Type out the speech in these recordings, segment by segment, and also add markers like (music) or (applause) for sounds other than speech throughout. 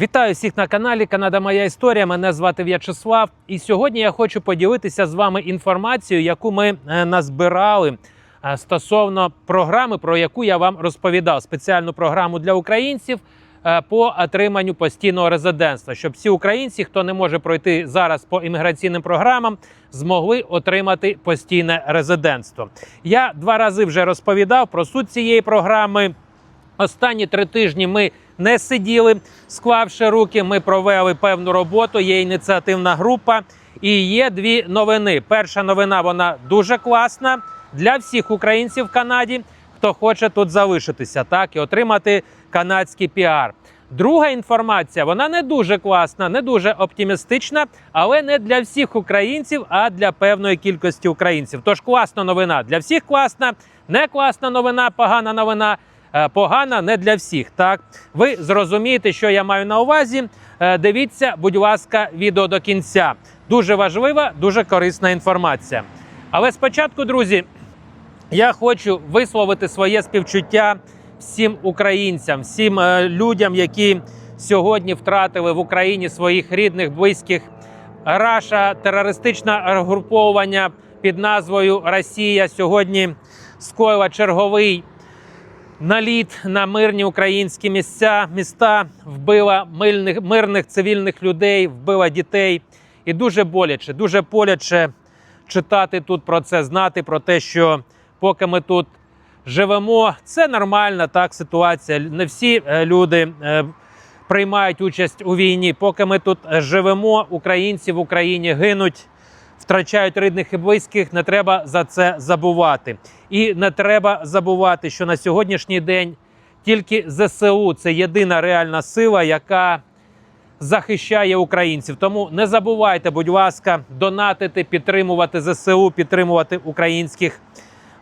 Вітаю всіх на каналі Канада Моя Історія. Мене звати В'ячеслав. І сьогодні я хочу поділитися з вами інформацією, яку ми е, назбирали е, стосовно програми, про яку я вам розповідав. Спеціальну програму для українців е, по отриманню постійного резидентства, щоб всі українці, хто не може пройти зараз по імміграційним програмам, змогли отримати постійне резидентство. Я два рази вже розповідав про суть цієї програми. Останні три тижні ми не сиділи, склавши руки. Ми провели певну роботу. Є ініціативна група і є дві новини. Перша новина вона дуже класна для всіх українців в Канаді, хто хоче тут залишитися, так і отримати канадський піар. Друга інформація вона не дуже класна, не дуже оптимістична, але не для всіх українців, а для певної кількості українців. Тож класна новина для всіх класна, не класна новина, погана новина. Е, Погана не для всіх. Так ви зрозумієте, що я маю на увазі. Е, Дивіться, будь ласка, відео до кінця. Дуже важлива, дуже корисна інформація. Але спочатку, друзі, я хочу висловити своє співчуття всім українцям, всім е, людям, які сьогодні втратили в Україні своїх рідних, близьких. Раша терористичне груповання під назвою Росія сьогодні скоїла черговий наліт на мирні українські місця, міста вбила мирних, мирних цивільних людей, вбила дітей. І дуже боляче, дуже боляче читати тут про це, знати про те, що поки ми тут живемо, це нормальна так ситуація. Не всі е, люди е, приймають участь у війні. Поки ми тут е, живемо, українці в Україні гинуть втрачають рідних і близьких, не треба за це забувати. І не треба забувати, що на сьогоднішній день тільки ЗСУ це єдина реальна сила, яка захищає українців. Тому не забувайте, будь ласка, донатити, підтримувати ЗСУ, підтримувати українських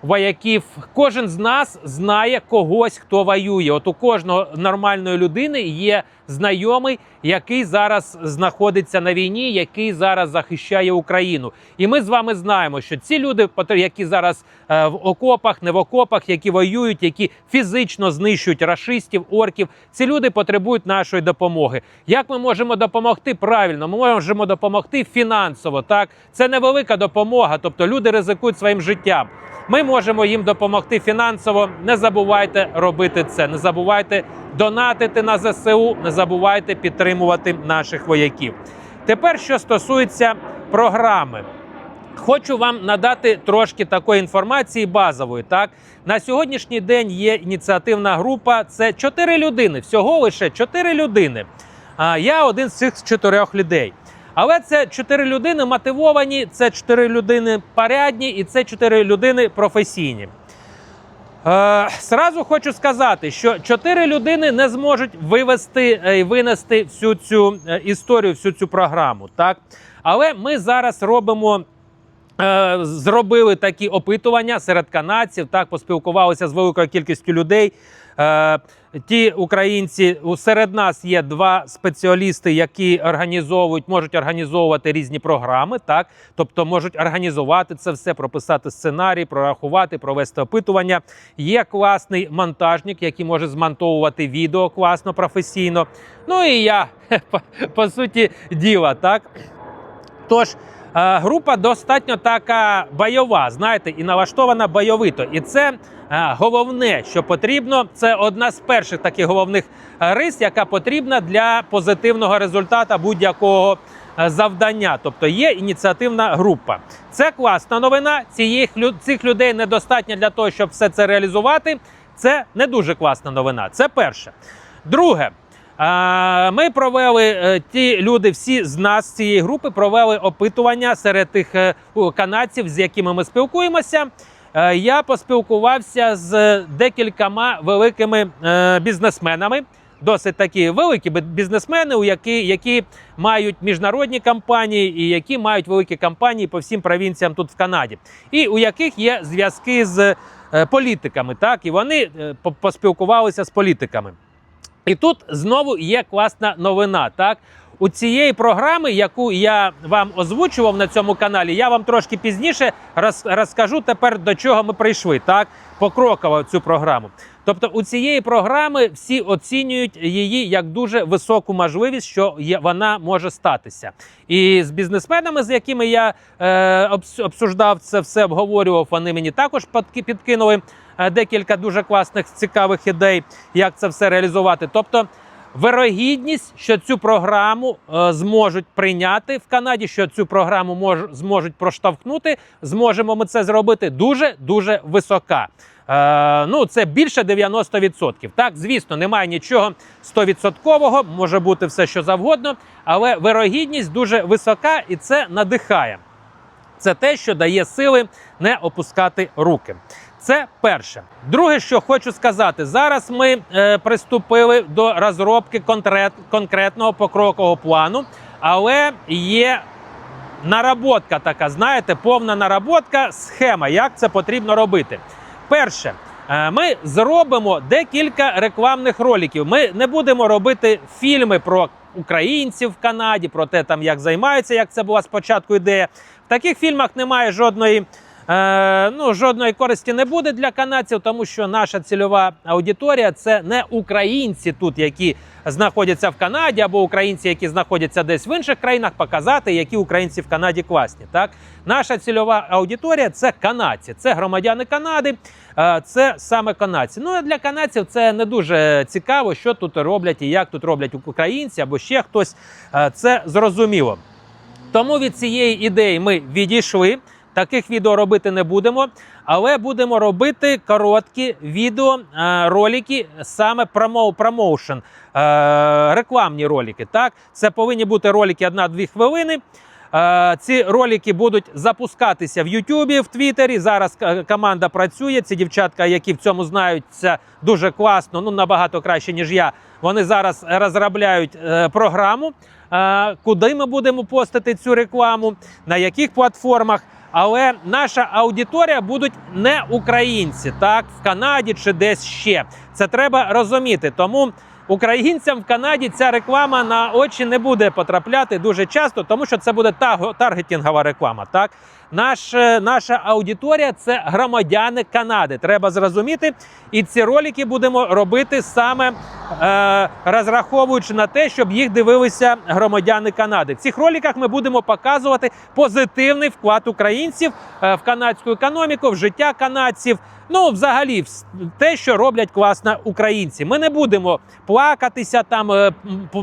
вояків. Кожен з нас знає когось, хто воює. От у кожного нормальної людини є знайомий, який зараз знаходиться на війні, який зараз захищає Україну. І ми з вами знаємо, що ці люди, які зараз е, в окопах, не в окопах, які воюють, які фізично знищують рашистів, орків, ці люди потребують нашої допомоги. Як ми можемо допомогти? Правильно, ми можемо допомогти фінансово. Так, це невелика допомога, тобто люди ризикують своїм життям. Ми можемо їм допомогти фінансово. Не забувайте робити це. Не забувайте донатити на ЗСУ, не забувайте підтримувати наших вояків. Тепер, що стосується програми. Хочу вам надати трошки такої інформації базової. Так на сьогоднішній день є ініціативна група. Це чотири людини. Всього лише чотири людини. А я один з цих чотирьох людей. Але це чотири людини мотивовані, це чотири людини порядні і це чотири людини професійні. Е, Сразу хочу сказати, що чотири людини не зможуть вивести і винести всю цю е, історію, всю цю програму. Так? Але ми зараз робимо. Е, Зробили такі опитування серед канадців, так поспілкувалися з великою кількістю людей. Ті українці серед нас є два спеціалісти, які організовують, можуть організовувати різні програми, так тобто можуть організувати це все, прописати сценарій, прорахувати, провести опитування. Є класний монтажник, який може змонтовувати відео класно, професійно. Ну і я (laughs) по, по суті діла, так. Тож група достатньо така бойова, знаєте, і налаштована бойовито. І це е, головне, що потрібно. Це одна з перших таких головних е, рис, яка потрібна для позитивного результату будь-якого е, завдання. Тобто є ініціативна група. Це класна новина. Цієї цих людей недостатньо для того, щоб все це реалізувати. Це не дуже класна новина. Це перше. Друге. Ми провели е, ті люди, всі з нас цієї групи провели опитування серед тих е, канадців, з якими ми спілкуємося. Е, Я поспілкувався з декількома великими бізнесменами. Досить такі великі бі- бізнесмени, які, які мають міжнародні компанії і які мають великі компанії по всім провінціям тут в Канаді, і у яких є зв'язки з політиками. Так і вони по- поспілкувалися з політиками. І тут знову є класна новина. Так, у цієї програми, яку я вам озвучував на цьому каналі, я вам трошки пізніше роз, розкажу тепер до чого ми прийшли. Так, покроково цю програму. Тобто у цієї програми всі оцінюють її як дуже високу можливість, що є, вона може статися. І з бізнесменами, з якими я е, обсуждав це все, обговорював, вони мені також підкинули декілька дуже класних цікавих ідей, як це все реалізувати. Тобто. Вирогідність, що цю програму е, зможуть прийняти в Канаді, що цю програму мож, зможуть проштовхнути, зможемо ми це зробити дуже дуже висока. Е, ну, це більше 90%. Так, звісно, немає нічого 100%, може бути все, що завгодно, але вирогідність дуже висока і це надихає. Це те, що дає сили не опускати руки. Це перше. Друге, що хочу сказати, зараз ми е, приступили до розробки конкрет, конкретного покрокового плану, але є наработка така, знаєте, повна наработка, схема, як це потрібно робити. Перше, е, ми зробимо декілька рекламних роликів. Ми не будемо робити фільми про українців в Канаді, про те, там як займаються, як це була спочатку ідея. В таких фільмах немає жодної. Е, ну, жодної користі не буде для канадців, тому що наша цільова аудиторія це не українці тут, які знаходяться в Канаді, або українці, які знаходяться десь в інших країнах, показати, які українці в Канаді класні. Так, наша цільова аудиторія це канадці, це громадяни Канади, е, це саме канадці. Ну а для канадців це не дуже цікаво, що тут роблять і як тут роблять українці або ще хтось. Е, Це зрозуміло. Тому від цієї ідеї ми відійшли. Таких відео робити не будемо, але будемо робити короткі відео е, ролики, саме промо, промоушен, е, рекламні ролики. Так, це повинні бути ролики 1-2 хвилини. Е, Ці ролики будуть запускатися в Ютубі, в Твіттері. Зараз команда працює. Ці дівчатка, які в цьому знаються дуже класно, ну набагато краще ніж я. Вони зараз розробляють програму, куди ми будемо постити цю рекламу, на яких платформах. Але наша аудиторія будуть не українці, так в Канаді чи десь ще. Це треба розуміти. Тому українцям в Канаді ця реклама на очі не буде потрапляти дуже часто, тому що це буде таго- таргетингова реклама. Так, Наш, е, наша аудиторія це громадяни Канади. Треба зрозуміти. І ці ролики будемо робити саме розраховуючи на те, щоб їх дивилися громадяни Канади. В цих роликах ми будемо показувати позитивний вклад українців е, в канадську економіку, в життя канадців. Ну, взагалі, те, що роблять класно українці. Ми не будемо плакатися там, е,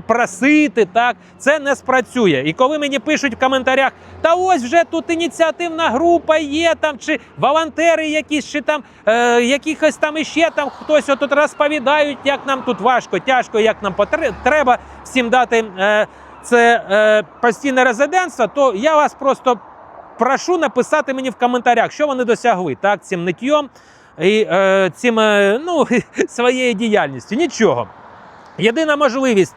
просити. Так це не спрацює. І коли мені пишуть в коментарях, та ось вже тут ініціативна група є, там чи волонтери якісь, чи там е, якихось там іще там хтось отут розповідають, як нам тут важко, тяжко, як нам треба всім дати е, це е, постійне резидентство, то я вас просто прошу написати мені в коментарях, що вони досягли так, цим ниттєм і е, цим е, ну, (laughs) своєю діяльністю. Нічого. Єдина можливість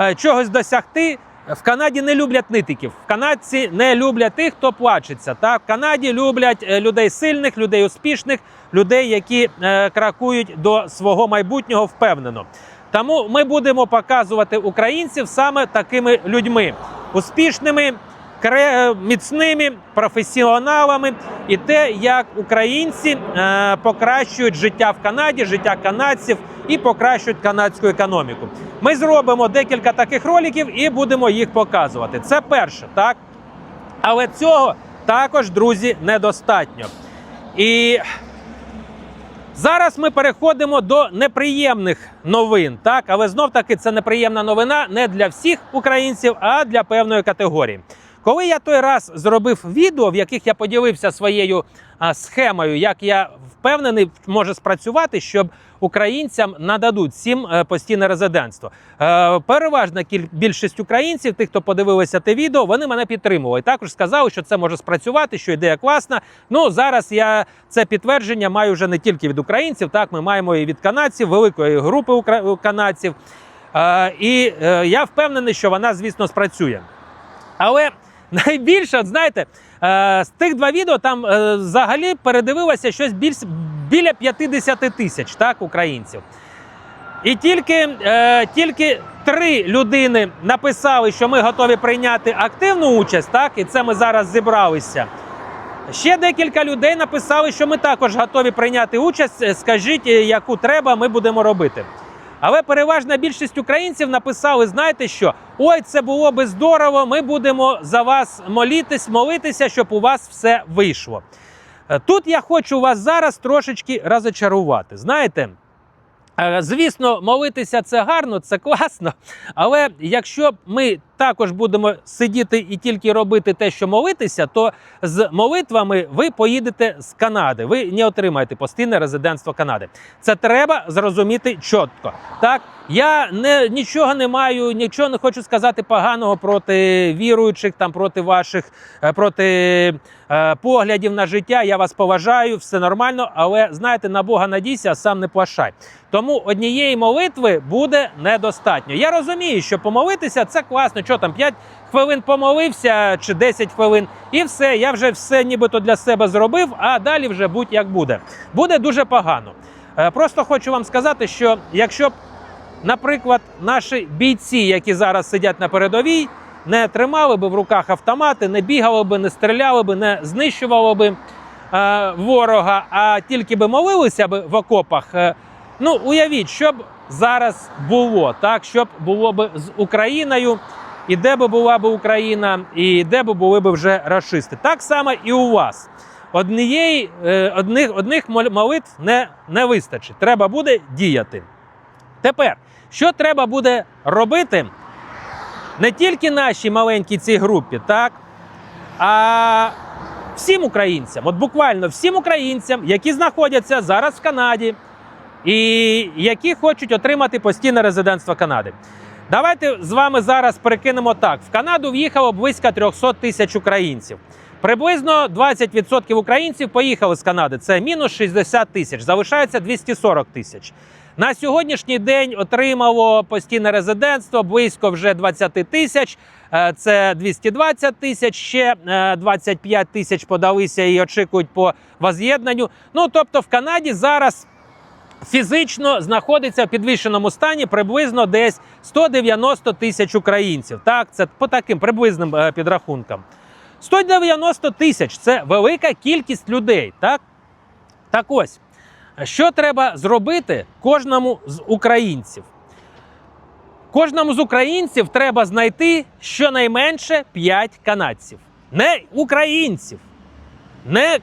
е, чогось досягти. В Канаді не люблять нитиків. В Канадці не люблять тих, хто плачеться. Так? В Канаді люблять е, людей сильних, людей успішних, людей, які е, кракують до свого майбутнього впевнено. Тому ми будемо показувати українців саме такими людьми: успішними, міцними професіоналами, і те, як українці е, покращують життя в Канаді, життя канадців і покращують канадську економіку. Ми зробимо декілька таких роликів і будемо їх показувати. Це перше, так? Але цього також, друзі, недостатньо. І Зараз ми переходимо до неприємних новин. Так, але знов таки це неприємна новина не для всіх українців, а для певної категорії. Коли я той раз зробив відео, в яких я поділився своєю схемою, як я впевнений, може спрацювати, щоб українцям нададуть всім е, постійне резидентство. Е, переважна більшість українців, тих, хто подивилися те відео, вони мене підтримували. Також сказали, що це може спрацювати, що ідея класна. Ну зараз я це підтвердження маю вже не тільки від українців, так ми маємо і від канадців, великої групи канадців. Е, і я впевнений, що вона, звісно, спрацює. Але найбільше, от знаєте, е, з тих два відео там е, взагалі передивилося щось більш, біля 50 тисяч так, українців. І тільки, е, тільки три людини написали, що ми готові прийняти активну участь, так, і це ми зараз зібралися. Ще декілька людей написали, що ми також готові прийняти участь. Скажіть, яку треба, ми будемо робити. Але переважна більшість українців написали: знаєте що? Ой, це було би здорово. Ми будемо за вас молітись, молитися, щоб у вас все вийшло. Е, Тут я хочу вас зараз трошечки розочарувати. Знаєте, звісно, молитися це гарно, це класно. Але якщо ми також будемо сидіти і тільки робити те, що молитися, то з молитвами ви поїдете з Канади. Ви не отримаєте постійне резидентство Канади. Це треба зрозуміти чітко. Так, я не нічого не маю, нічого не хочу сказати поганого проти віруючих, там проти ваших, е, проти е, поглядів на життя. Я вас поважаю, все нормально, але знаєте, на Бога надійся, а сам не плашай. Тому однієї молитви буде недостатньо. Я розумію, що помолитися це класно. Що там 5 хвилин помолився чи 10 хвилин, і все. Я вже все нібито для себе зробив. А далі вже будь як буде. Буде дуже погано. Е, Просто хочу вам сказати, що якщо б, наприклад, наші бійці, які зараз сидять на передовій, не тримали би в руках автомати, не бігали би, не стріляли би, не знищували би е, ворога, а тільки би молилися би в окопах. Ну, уявіть, що б зараз було, так, що б було б з Україною, і де би була б Україна, і де б були б вже рашисти. Так само і у вас. Однієї, е, одних, одних молитв не, не вистачить. Треба буде діяти. Тепер, що треба буде робити не тільки нашій маленькій цій групі, так, а всім українцям, от буквально всім українцям, які знаходяться зараз в Канаді, і які хочуть отримати постійне резидентство Канади. Давайте з вами зараз перекинемо так: в Канаду в'їхало близько 300 тисяч українців. Приблизно 20% українців поїхали з Канади. Це мінус 60 тисяч. Залишається 240 тисяч. На сьогоднішній день отримало постійне резидентство близько вже 20 тисяч. Е, Це 220 тисяч. Ще е, 25 тисяч подалися і очікують по воз'єднанню. Ну тобто, в Канаді зараз фізично знаходиться в підвищеному стані приблизно десь 190 тисяч українців. Так, це по таким приблизним е, підрахункам. 190 тисяч це велика кількість людей. Так, так ось, що треба зробити кожному з українців? Кожному з українців треба знайти щонайменше 5 канадців. Не українців, не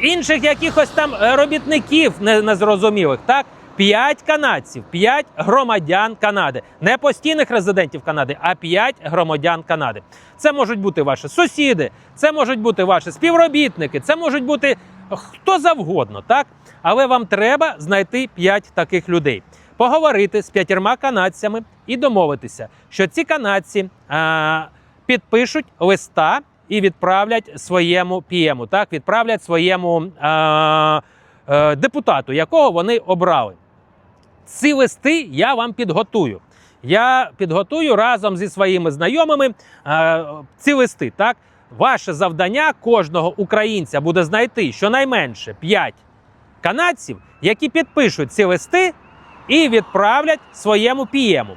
інших якихось там е, робітників незрозумілих. Так, 5 канадців, 5 громадян Канади, не постійних резидентів Канади, а 5 громадян Канади. Це можуть бути ваші сусіди, це можуть бути ваші співробітники, це можуть бути хто завгодно, так? Але вам треба знайти 5 таких людей, поговорити з п'ятірма канадцями і домовитися, що ці канадці а, підпишуть листа і відправлять своєму пієму, так відправлять своєму а, е, депутату, якого вони обрали. Ці листи я вам підготую. Я підготую разом зі своїми знайомими е, ці листи. Так, ваше завдання кожного українця буде знайти щонайменше 5 канадців, які підпишуть ці листи і відправлять своєму пієму.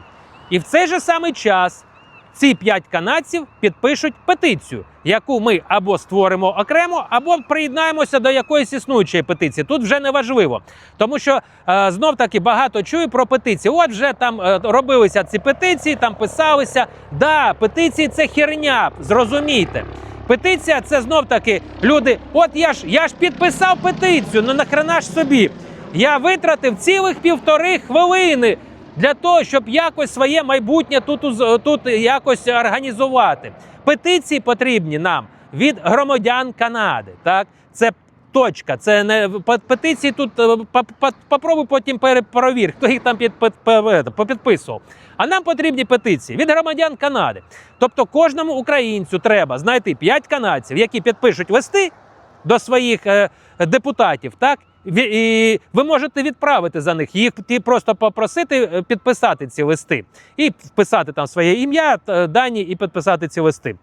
І в цей же самий час ці 5 канадців підпишуть петицію, яку ми або створимо окремо, або приєднаємося до якоїсь існуючої петиції. Тут вже не важливо, тому що е, знов таки багато чую про петиції. От вже там е, робилися ці петиції, там писалися. Да, петиції це херня, зрозумійте. Петиція це знов таки люди. От я ж я ж підписав петицію. Ну нахрена ж собі. Я витратив цілих півтори хвилини для того, щоб якось своє майбутнє тут, тут якось організувати. Петиції потрібні нам від громадян Канади. Так, це точка. Це не петиції тут. е, по- по- Попробуй потім перепровір, хто їх там під, під, під- попідписував. А нам потрібні петиції від громадян Канади. Тобто кожному українцю треба знайти 5 канадців, які підпишуть листи до своїх е, депутатів, так і ви можете відправити за них їх ті просто попросити е, підписати ці листи і вписати там своє ім'я, дані і підписати ці листи.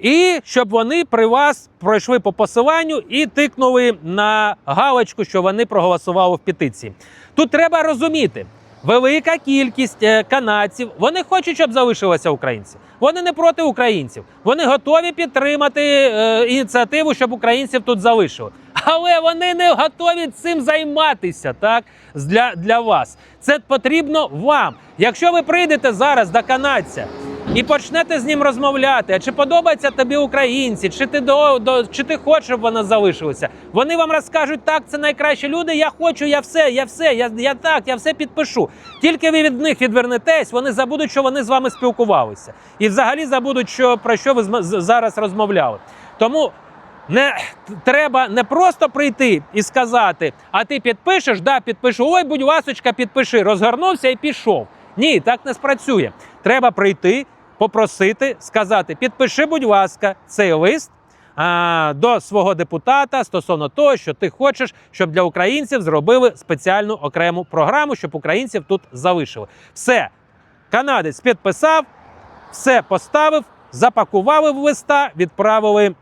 І щоб вони при вас пройшли по посиланню і тикнули на галочку, що вони проголосували в петиції. Тут треба розуміти, велика кількість е, канадців. Вони хочуть, щоб залишилися українці. Вони не проти українців. Вони готові підтримати е, ініціативу, щоб українців тут залишили. Але вони не готові цим займатися так для, для вас. Це потрібно вам. Якщо ви прийдете зараз до канадця і почнете з ним розмовляти, а чи подобаються тобі українці, чи ти до, до чи ти хочеш, щоб вони залишилися? Вони вам розкажуть, так, це найкращі люди. Я хочу, я все, я все, я, я так, я все підпишу. Тільки ви від них відвернетесь, вони забудуть, що вони з вами спілкувалися, і взагалі забудуть, що про що ви зараз розмовляли. Тому не треба не просто прийти і сказати, а ти підпишеш, да, підпишу. Ой, будь ласочка, підпиши. Розгорнувся і пішов. Ні, так не спрацює. Треба прийти, попросити, сказати: підпиши, будь ласка, цей лист. а, До свого депутата стосовно того, що ти хочеш, щоб для українців зробили спеціальну окрему програму, щоб українців тут залишили. Все, канадець підписав, все поставив, запакували в листа, відправили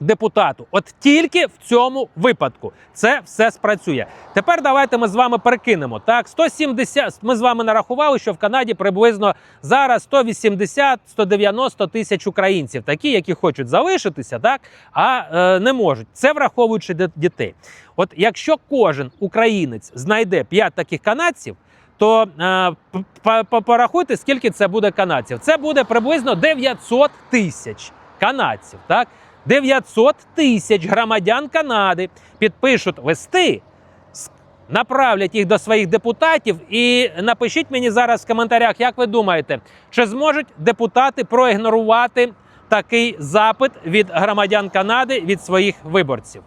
депутату. От тільки в цьому випадку це все спрацює. Тепер давайте ми з вами перекинемо. Так, 170, Ми з вами нарахували, що в Канаді приблизно зараз 180-190 тисяч українців, такі, які хочуть залишитися, так а е, не можуть. Це враховуючи дітей. От якщо кожен українець знайде 5 таких канадців. То е, порахуйте, скільки це буде канадців. Це буде приблизно 900 тисяч канадців. Так 900 тисяч громадян Канади підпишуть листи, направлять їх до своїх депутатів. І напишіть мені зараз в коментарях, як ви думаєте, чи зможуть депутати проігнорувати такий запит від громадян Канади від своїх виборців?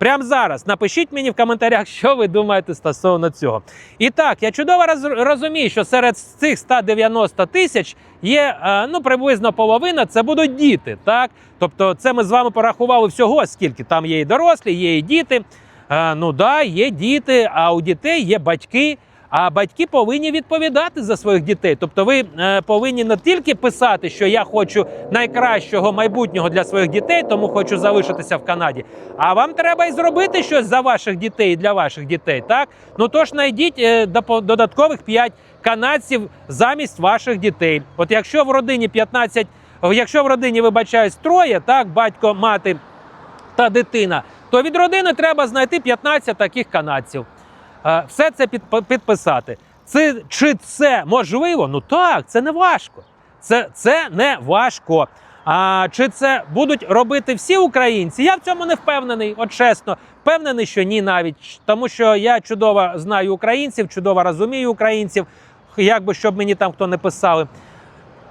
Прямо зараз напишіть мені в коментарях, (laughs) що ви думаєте стосовно цього. І так, я чудово роз- розумію, що серед цих 190 тисяч є е, ну приблизно половина це будуть діти. Так, тобто, це ми з вами порахували всього, скільки там є і дорослі, є і діти. Е, ну да, є діти, а у дітей є батьки. А батьки повинні відповідати за своїх дітей. Тобто, ви е, повинні не тільки писати, що я хочу найкращого майбутнього для своїх дітей, тому хочу залишитися в Канаді. А вам треба і зробити щось за ваших дітей і для ваших дітей. Так ну тож знайдіть е, додаткових 5 канадців замість ваших дітей. От якщо в родині 15, якщо в родині вибачаюсь троє, так батько, мати та дитина, то від родини треба знайти 15 таких канадців. Все це підписати. Це, чи це можливо? Ну так, це не важко. Це, це не важко. А чи це будуть робити всі українці? Я в цьому не впевнений, от чесно. Впевнений, що ні, навіть тому, що я чудово знаю українців, чудово розумію українців, як би щоб мені там хто не писали.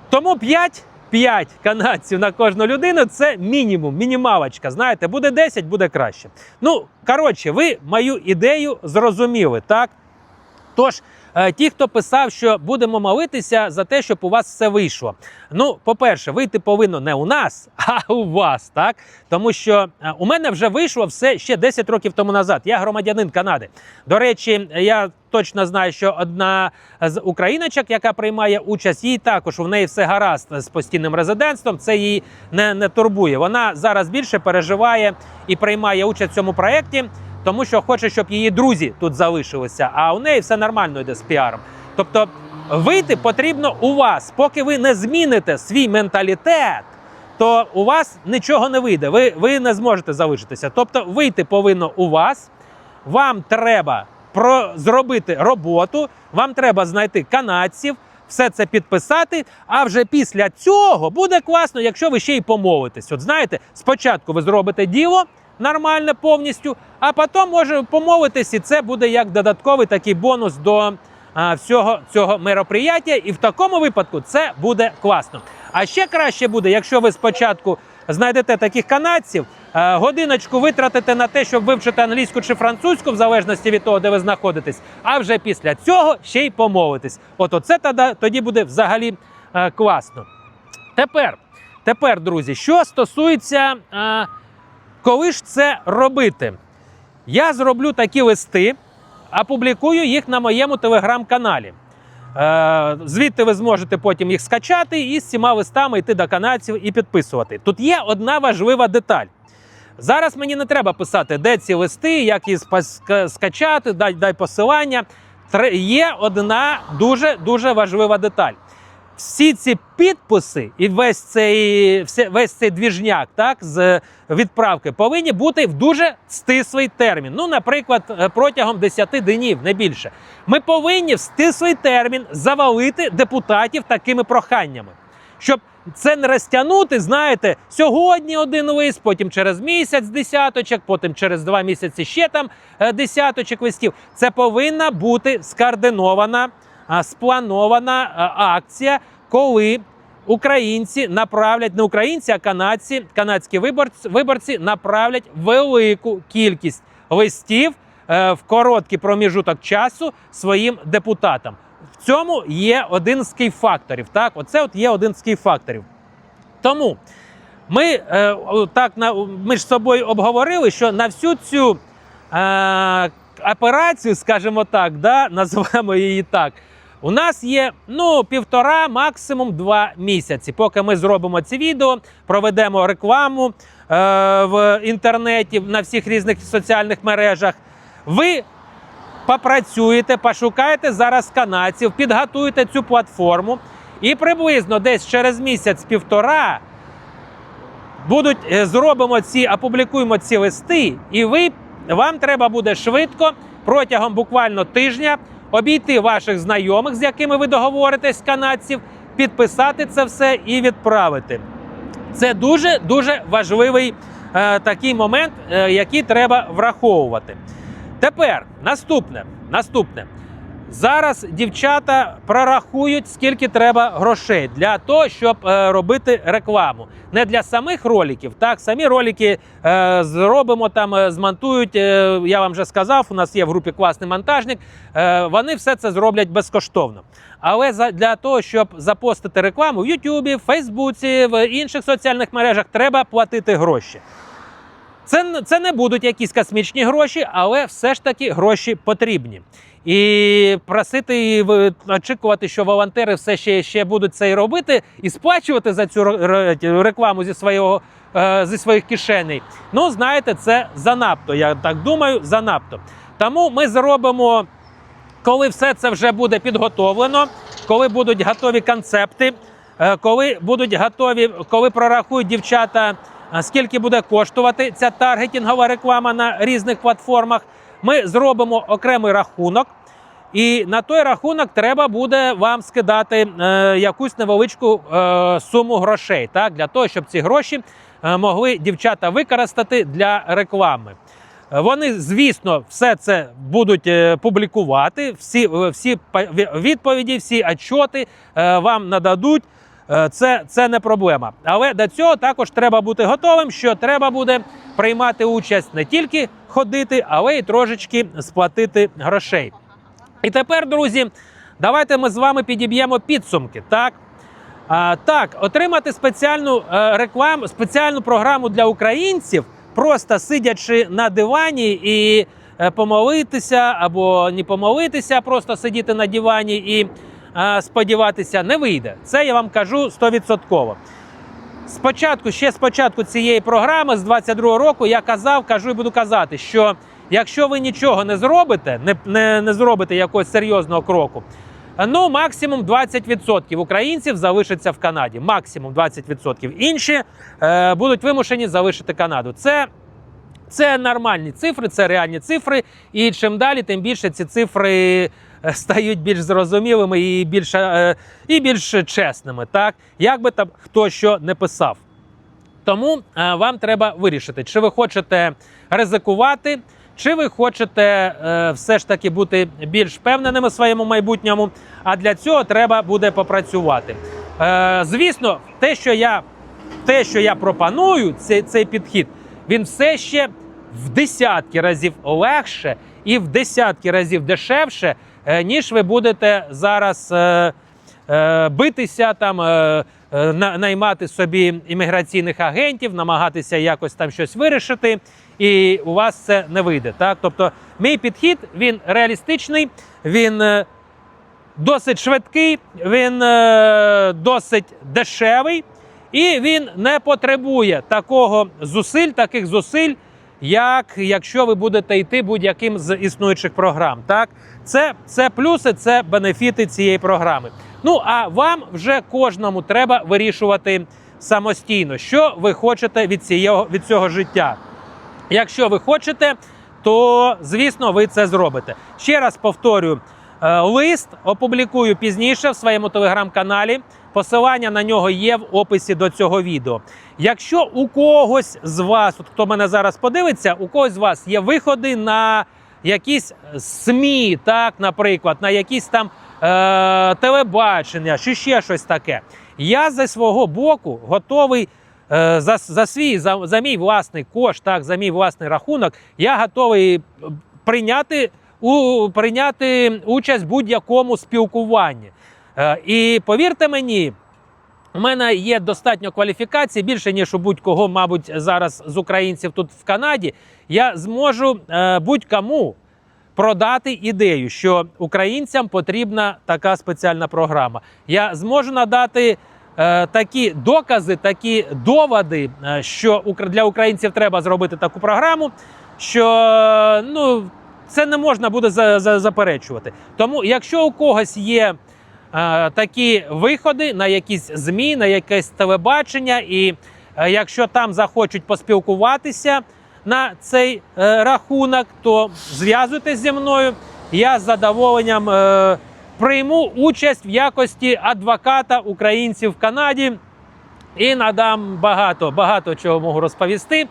Тому 5, 5 канадців на кожну людину це мінімум, мінімалочка. Знаєте, буде 10, буде краще. Ну, коротше, ви мою ідею зрозуміли, так? Тож, ті, хто писав, що будемо молитися за те, щоб у вас все вийшло. Ну, по-перше, вийти повинно не у нас, (laughs) а у вас, так? Тому що е, у мене вже вийшло все ще 10 років тому назад. Я громадянин Канади. До речі, я точно знаю, що одна з україночок, яка приймає участь, їй також у неї все гаразд з постійним резидентством. Це її не, не турбує. Вона зараз більше переживає і приймає участь в цьому проєкті тому що хоче, щоб її друзі тут залишилися, а у неї все нормально йде з піаром. Тобто вийти потрібно у вас, поки ви не зміните свій менталітет. То у вас нічого не вийде, ви, ви не зможете залишитися. Тобто, вийти повинно у вас. Вам треба про, зробити роботу, вам треба знайти канадців, все це підписати. А вже після цього буде класно, якщо ви ще й помовитесь. От знаєте, спочатку ви зробите діло нормальне повністю, а потім може помовитись, і це буде як додатковий такий бонус до а, всього цього мероприяття. І в такому випадку це буде класно. А ще краще буде, якщо ви спочатку знайдете таких канадців, е, годиночку витратите на те, щоб вивчити англійську чи французьку, в залежності від того, де ви знаходитесь, а вже після цього ще й помовитись. От оце тоді, буде взагалі е, класно. Тепер, тепер, друзі, що стосується, е, коли ж це робити, я зроблю такі листи, опублікую їх на моєму телеграм-каналі. Е, Звідти ви зможете потім їх скачати і з цими листами йти до канадців і підписувати. Тут є одна важлива деталь. Зараз мені не треба писати, де ці листи, як їх скачати, дай, дай посилання. є одна дуже дуже важлива деталь. Всі ці підписи і весь цей весь цей двіжняк, так з відправки, повинні бути в дуже стислий термін. Ну, наприклад, е, протягом 10 днів, не більше. Ми повинні в стислий термін завалити депутатів такими проханнями, щоб це не розтягнути, знаєте, сьогодні один лист, потім через місяць десяточок, потім через два місяці ще там е, десяточок листів. Це повинна бути скоординована, спланована е, акція, коли українці направлять не українці, а канадці, канадські виборці, виборці направлять велику кількість листів е, в короткий проміжуток часу своїм депутатам. В цьому є один з кей-факторів. Так, оце от є один з кей-факторів. Тому ми е, так на ми ж з собою обговорили, що на всю цю е, операцію, скажімо так, да, (laughs) називаємо її так. У нас є ну півтора, максимум два місяці. Поки ми зробимо ці відео, проведемо рекламу е, в інтернеті на всіх різних соціальних мережах. Ви попрацюєте, пошукаєте зараз канадців, підготуєте цю платформу, і приблизно десь через місяць-півтора будуть е, зробимо ці, опублікуємо ці листи, і ви вам треба буде швидко протягом буквально тижня обійти ваших знайомих, з якими ви договоритесь канадців, підписати це все і відправити. Це дуже дуже важливий е, такий момент, е, який треба враховувати. Тепер наступне. Наступне. Зараз дівчата прорахують, скільки треба грошей для того, щоб е, робити рекламу. Не для самих роликів. Так, самі ролики е, зробимо там, е, змонтують. Е, я вам вже сказав, у нас є в групі класний монтажник. Е, вони все це зроблять безкоштовно. Але за, для того, щоб запостити рекламу в Ютубі, в Фейсбуці, в інших соціальних мережах, треба платити гроші. Це, це не будуть якісь космічні гроші, але все ж таки гроші потрібні. І просити і очікувати, що волонтери все ще, ще будуть це і робити, і сплачувати за цю ре- ре- рекламу зі свого е, зі своїх кишеней. Ну, знаєте, це занадто. Я так думаю, занадто. Тому ми зробимо, коли все це вже буде підготовлено, коли будуть готові концепти, е, коли будуть готові, коли прорахують дівчата, е, скільки буде коштувати ця таргетінгова реклама на різних платформах. Ми зробимо окремий рахунок, і на той рахунок треба буде вам скидати е, якусь невеличку е, суму грошей, так, для того, щоб ці гроші е, могли дівчата використати для реклами. Вони, звісно, все це будуть е, публікувати, всі, е, всі відповіді, всі отчоти вам нададуть. Е, Це, це не проблема. Але до цього також треба бути готовим, що треба буде приймати участь не тільки ходити, але й трошечки сплатити грошей. І тепер, друзі, давайте ми з вами підіб'ємо підсумки. Так, а, так отримати спеціальну е, рекламу, спеціальну програму для українців, просто сидячи на дивані і е, помолитися або не помолитися, просто сидіти на дивані і сподіватися, не вийде. Це я вам кажу стовідсотково. Спочатку, ще спочатку цієї програми з 22 року я казав, кажу і буду казати, що якщо ви нічого не зробите, не, не, не зробите якогось серйозного кроку, ну максимум 20% українців залишиться в Канаді. Максимум 20%. Інші е, будуть вимушені залишити Канаду. Це це нормальні цифри, це реальні цифри. І чим далі, тим більше ці цифри стають більш зрозумілими і більш, е, і більш чесними. Так, як би там хто що не писав. Тому е, вам треба вирішити, чи ви хочете ризикувати, чи ви хочете е, все ж таки бути більш впевненими в своєму майбутньому. А для цього треба буде попрацювати. Е, звісно, те, що я, те, що я пропоную, цей, цей підхід, він все ще в десятки разів легше і в десятки разів дешевше, е, ніж ви будете зараз. Е, е, битися там, е, е, на- наймати собі імміграційних агентів, намагатися якось там щось вирішити, і у вас це не вийде. Так? Тобто, мій підхід він реалістичний, він е, досить швидкий, він е, досить дешевий, і він не потребує такого зусиль, таких зусиль. Як якщо ви будете йти будь-яким з існуючих програм, так Це, це плюси, це бенефіти цієї програми. Ну а вам вже кожному треба вирішувати самостійно, що ви хочете від цього, від цього життя. Якщо ви хочете, то звісно ви це зробите. Ще раз повторюю, е, лист опублікую пізніше в своєму телеграм-каналі. Посилання на нього є в описі до цього відео. Якщо у когось з вас, от хто мене зараз подивиться, у когось з вас є виходи на якісь СМІ, так, наприклад, на якісь там е, телебачення чи ще щось таке. Я зі свого боку готовий е, за, за свій за, за мій власний кошт, так, за мій власний рахунок, я готовий е, прийняти, у, прийняти участь в будь-якому спілкуванні. Е, і повірте мені, у мене є достатньо кваліфікації, більше ніж у будь-кого, мабуть, зараз з українців тут в Канаді. Я зможу е, будь-кому продати ідею, що українцям потрібна така спеціальна програма. Я зможу надати е, такі докази, такі доводи, е, що для українців треба зробити таку програму, що ну, це не можна буде за, за, заперечувати. Тому, якщо у когось є такі виходи на якісь ЗМІ, на якесь телебачення, і е, якщо там захочуть поспілкуватися на цей е, рахунок, то зв'язуйтесь зі мною. Я з задоволенням е, прийму участь в якості адвоката українців в Канаді і надам багато, багато чого можу розповісти.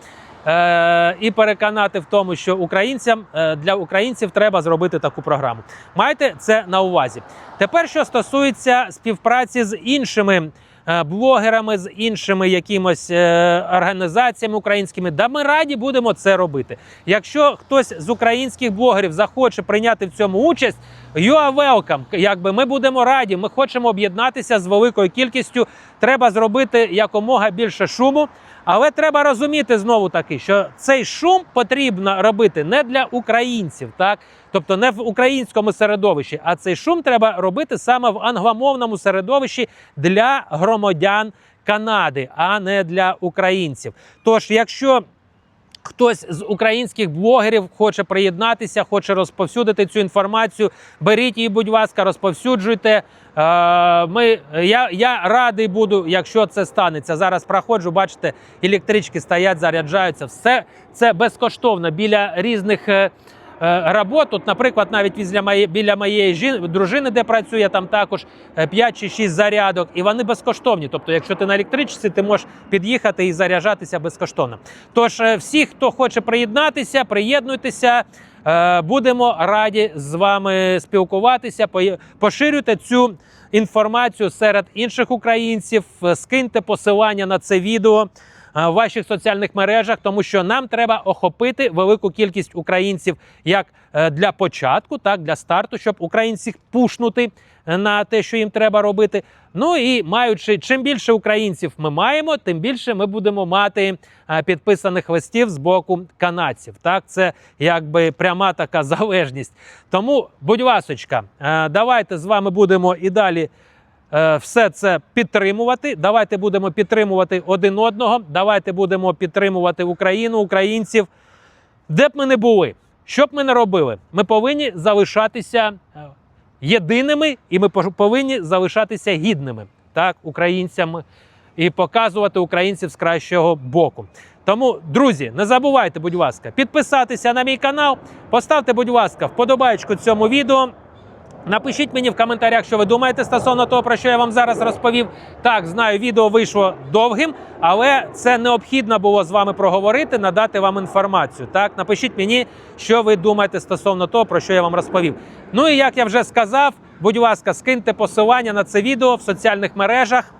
Е, і переконати в тому, що українцям е, для українців треба зробити таку програму. Майте це на увазі. Тепер, що стосується співпраці з іншими е, блогерами, з іншими якимось е, організаціями українськими, да ми раді будемо це робити. Якщо хтось з українських блогерів захоче прийняти в цьому участь, you are welcome. Якби ми будемо раді, ми хочемо об'єднатися з великою кількістю. Треба зробити якомога більше шуму. Але треба розуміти знову таки, що цей шум потрібно робити не для українців, так тобто не в українському середовищі, а цей шум треба робити саме в англомовному середовищі для громадян Канади, а не для українців. Тож, якщо Хтось з українських блогерів хоче приєднатися, хоче розповсюдити цю інформацію. Беріть її, будь ласка, розповсюджуйте. Е, Ми, я, я радий буду, якщо це станеться. Зараз проходжу, бачите, електрички стоять, заряджаються. Все це безкоштовно біля різних. Е, е, Робот, От, наприклад, навіть моєї, біля моєї жін, дружини, де працює, там також е, 5 чи 6 зарядок, і вони безкоштовні. Тобто, якщо ти на електричці, ти можеш під'їхати і заряджатися безкоштовно. Тож, е, всі, хто хоче приєднатися, приєднуйтеся. Е, Будемо раді з вами спілкуватися. Поширюйте цю інформацію серед інших українців. Е, Скиньте посилання на це відео е, ваших соціальних мережах, тому що нам треба охопити велику кількість українців як е, для початку, так для старту, щоб українців пушнути е, на те, що їм треба робити. Ну і маючи чим більше українців ми маємо, тим більше ми будемо мати е, підписаних листів з боку канадців. Так, це якби пряма така (laughs) залежність. Тому, будь ласочка, е, давайте з вами будемо і далі е, все це підтримувати. Давайте будемо підтримувати один одного. Давайте будемо підтримувати Україну, українців. Де б ми не були, що б ми не робили, ми повинні залишатися е, єдиними, і ми повинні залишатися гідними, так, українцями, і показувати українців з кращого боку. Тому, друзі, не забувайте, будь ласка, підписатися на мій канал, поставте, будь ласка, вподобайку цьому відео. Напишіть мені в коментарях, що ви думаєте стосовно того, про що я вам зараз розповів. Так, знаю, відео вийшло довгим, але це необхідно було з вами проговорити, надати вам інформацію. Так, напишіть мені, що ви думаєте стосовно того, про що я вам розповів. Ну і як я вже сказав, будь ласка, скиньте посилання на це відео в соціальних мережах.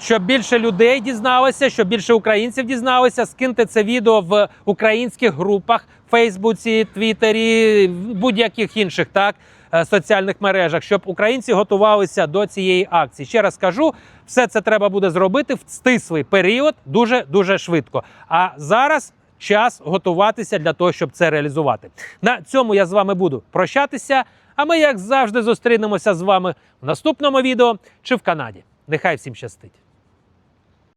Щоб більше людей дізналося, щоб більше українців дізналося, скиньте це відео в українських групах, Фейсбуці, Твіттері, будь-яких інших так соціальних мережах, щоб українці готувалися до цієї акції. Ще раз кажу, все це треба буде зробити в стислий період, дуже дуже швидко. А зараз час готуватися для того, щоб це реалізувати. На цьому я з вами буду прощатися. А ми, як завжди, зустрінемося з вами в наступному відео чи в Канаді. Нехай всім щастить.